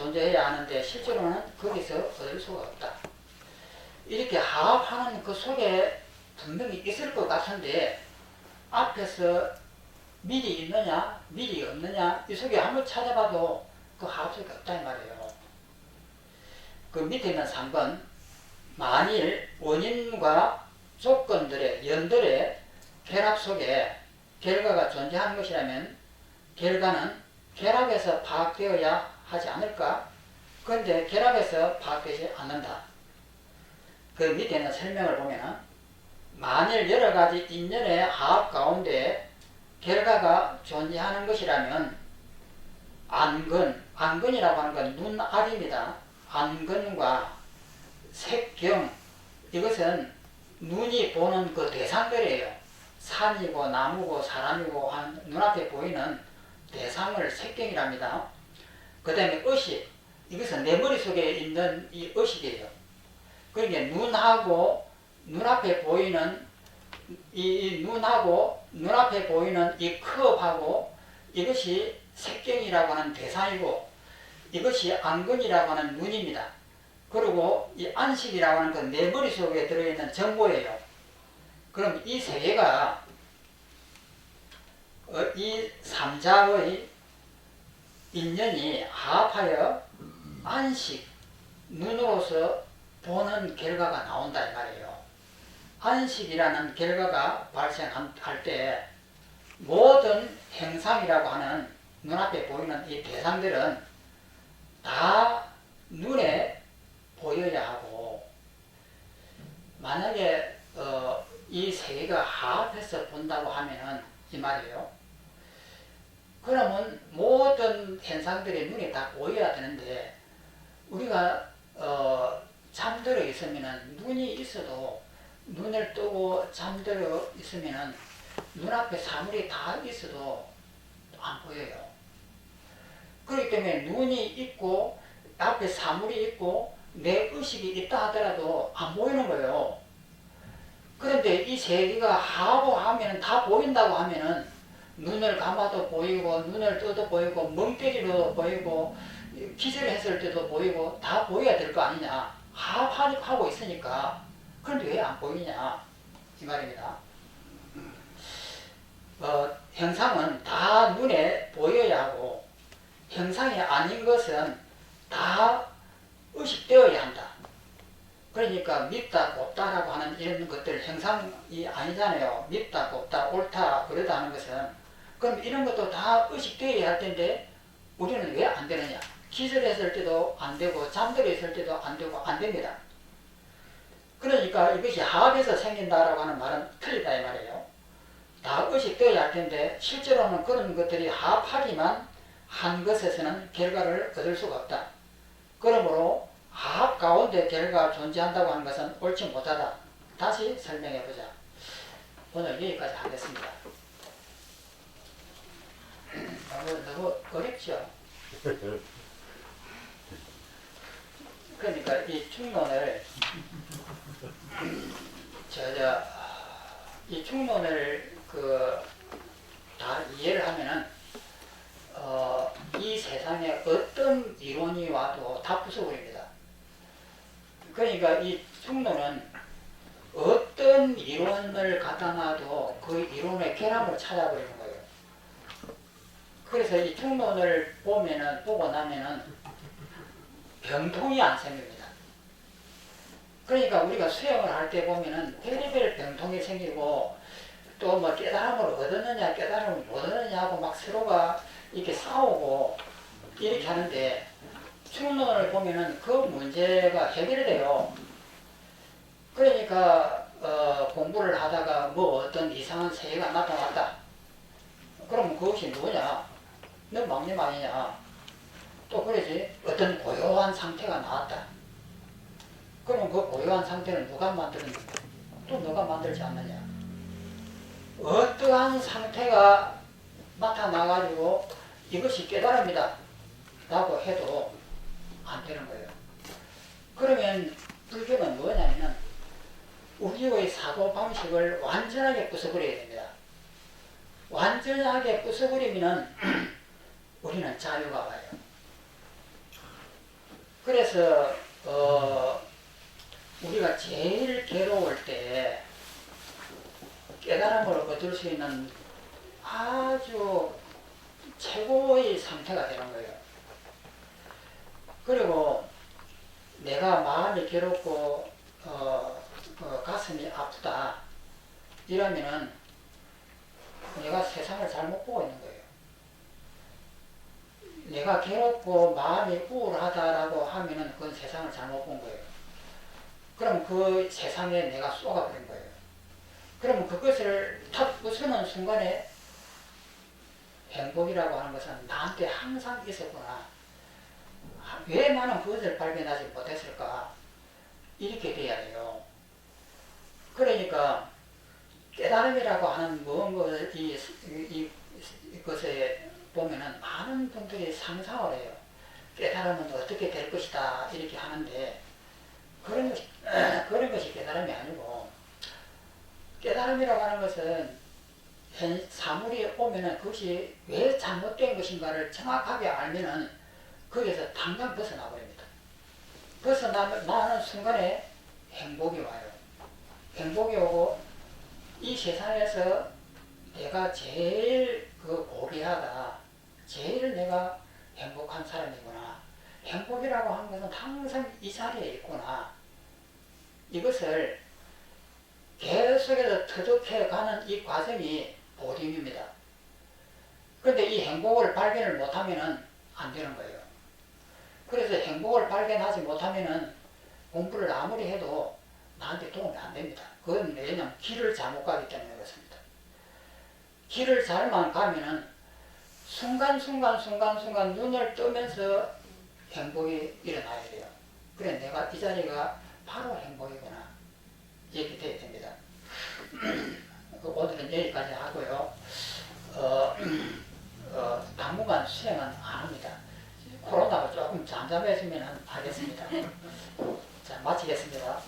존재해야 하는데 실제로는 거기서 얻을 수가 없다. 이렇게 하합하는 그 속에 분명히 있을 것 같은데 앞에서 미리 있느냐 미리 없느냐 이 속에 한번 찾아봐도 그 하합 속에 없다 이 말이에요. 그 밑에 있는 3번 만일 원인과 조건들의 연들의 결합 속에 결과가 존재하는 것이라면 결과는 결합에서 파악되어야 하지 않을까? 그런데 결합에서 파악되지 않는다. 그 밑에 있는 설명을 보면은 만일 여러 가지 인연의 화합 가운데 결과가 존재하는 것이라면 안근, 안근이라고 하는 건 눈알입니다. 안근과 색경 이것은 눈이 보는 그 대상들이에요. 산이고 나무고 사람이고 한 눈앞에 보이는 대상을 색경이랍니다. 그 다음에 의식 이것은 내 머릿속에 있는 이 의식이에요. 그러니까 눈하고 눈앞에 보이는 이, 이 눈하고 눈앞에 보이는 이 컵하고 이것이 색경이라고 하는 대상이고 이것이 안근이라고 하는 눈입니다. 그리고 이 안식이라고 하는 건 내 머릿속에 들어있는 정보예요. 그럼 이 세 개가 어, 이 삼자의 인연이 합하여 안식, 눈으로서 보는 결과가 나온다 이 말이에요. 안식이라는 결과가 발생할 때 모든 행상이라고 하는 눈앞에 보이는 이 대상들은 다 눈에 보여야 하고 만약에 어, 이세 개가 합해서 본다고 하면은 이 말이에요. 그러면 모든 현상들이 눈에 다 보여야 되는데 우리가 어, 잠들어 있으면은 눈이 있어도 눈을 뜨고 잠들어 있으면은 눈앞에 사물이 다 있어도 안 보여요. 그렇기 때문에 눈이 있고 앞에 사물이 있고 내 의식이 있다 하더라도 안 보이는 거예요. 그런데 이세 개가 하고 하면 다 보인다고 하면은 눈을 감아도 보이고 눈을 떠도 보이고 멍 때리도 보이고 기절했을 때도 보이고 다 보여야 될 거 아니냐 하 하고 있으니까 그런데 왜 안 보이냐 이 말입니다. 어, 형상은 다 눈에 보여야 하고 형상이 아닌 것은 다 의식되어야 한다. 그러니까 밉다, 곱다라고 하는 이런 것들 형상이 아니잖아요. 밉다, 곱다, 옳다, 그러다 하는 것은 그럼 이런 것도 다 의식되어야 할 텐데 우리는 왜 안 되느냐? 기절했을 때도 안 되고 잠들어 있을 때도 안 되고 안 됩니다. 그러니까 이것이 합에서 생긴다라고 하는 말은 틀리다 이 말이에요. 다 의식되어야 할 텐데 실제로는 그런 것들이 합하기만 한 것에서는 결과를 얻을 수가 없다. 그러므로 합 가운데 결과가 존재한다고 하는 것은 옳지 못하다. 다시 설명해 보자. 오늘 여기까지 하겠습니다. 너무, 너무 어렵죠? 그러니까 이 충론을 저, 저, 이 충론을 그 다 이해를 하면은 어, 이 세상에 어떤 이론이 와도 다 부숴버립니다. 그러니까 이 충론은 어떤 이론을 갖다 놔도 그 이론의 결함을 찾아버리는 거예요. 그래서 이 충론을 보면은 보고 나면은 병통이 안 생깁니다. 그러니까 우리가 수영을 할 때 보면은 별의별 병통이 생기고 또 뭐 깨달음을 얻었느냐 깨달음을 못 얻느냐 하고 막 서로가 이렇게 싸우고 이렇게 하는데 충론을 보면은 그 문제가 해결이 돼요. 그러니까 어, 공부를 하다가 뭐 어떤 이상한 세계가 나타났다. 그러면 그것이 누구냐? 너 막내 아니냐? 또 그러지 어떤 고요한 상태가 나왔다. 그럼 그 고요한 상태는 누가 만드는 또 너가 만들지 않느냐? 어떠한 상태가 나타나가지고 이것이 깨달음이다. 라고 해도 안 되는 거예요. 그러면 불교는 뭐냐면 우리의 사고 방식을 완전하게 부숴버려야 됩니다. 완전하게 부숴버리면 우리는 자유가 와요. 그래서 어, 우리가 제일 괴로울 때 깨달음을 얻을 수 있는 아주 최고의 상태가 되는 거예요. 그리고 내가 마음이 괴롭고 어, 어, 가슴이 아프다 이러면은 내가 세상을 잘못 보고 있는 거예요. 내가 괴롭고 마음이 우울하다라고 하면은 그건 세상을 잘못 본 거예요. 그럼 그 세상에 내가 쏘가버린 거예요. 그러면 그것을 탁 부수는 순간에 행복이라고 하는 것은 나한테 항상 있었구나. 아, 왜 나는 그것을 발견하지 못했을까? 이렇게 돼야 돼요. 그러니까 깨달음이라고 하는 무언가 이, 이, 이 것에 보면은 많은 분들이 상상을 해요. 깨달음은 어떻게 될 것이다 이렇게 하는데 그런 것이 그런 것이 깨달음이 아니고 깨달음이라고 하는 것은 현 사물이 오면은 그것이 왜 잘못된 것인가를 정확하게 알면은 거기서 당장 벗어나 버립니다. 벗어나는 순간에 행복이 와요. 행복이 오고 이 세상에서 내가 제일 그 고귀하다. 제일 내가 행복한 사람이구나. 행복이라고 하는 것은 항상 이 자리에 있구나. 이것을 계속해서 터득해 가는 이 과정이 보림입니다. 그런데 이 행복을 발견을 못하면은 안 되는 거예요. 그래서 행복을 발견하지 못하면은 공부를 아무리 해도 나한테 도움이 안 됩니다. 그건 왜냐면 길을 잘못 가기 때문에 그렇습니다. 길을 잘만 가면은 순간순간 순간순간 눈을 뜨면서 행복이 일어나야 돼요. 그래 내가 이 자리가 바로 행복이구나. 이렇게 돼야 됩니다. 그 오늘은 여기까지 하고요. 어, 어, 당분간 수행은 안 합니다. 코로나가 조금 잠잠해지면 하겠습니다. 자, 마치겠습니다.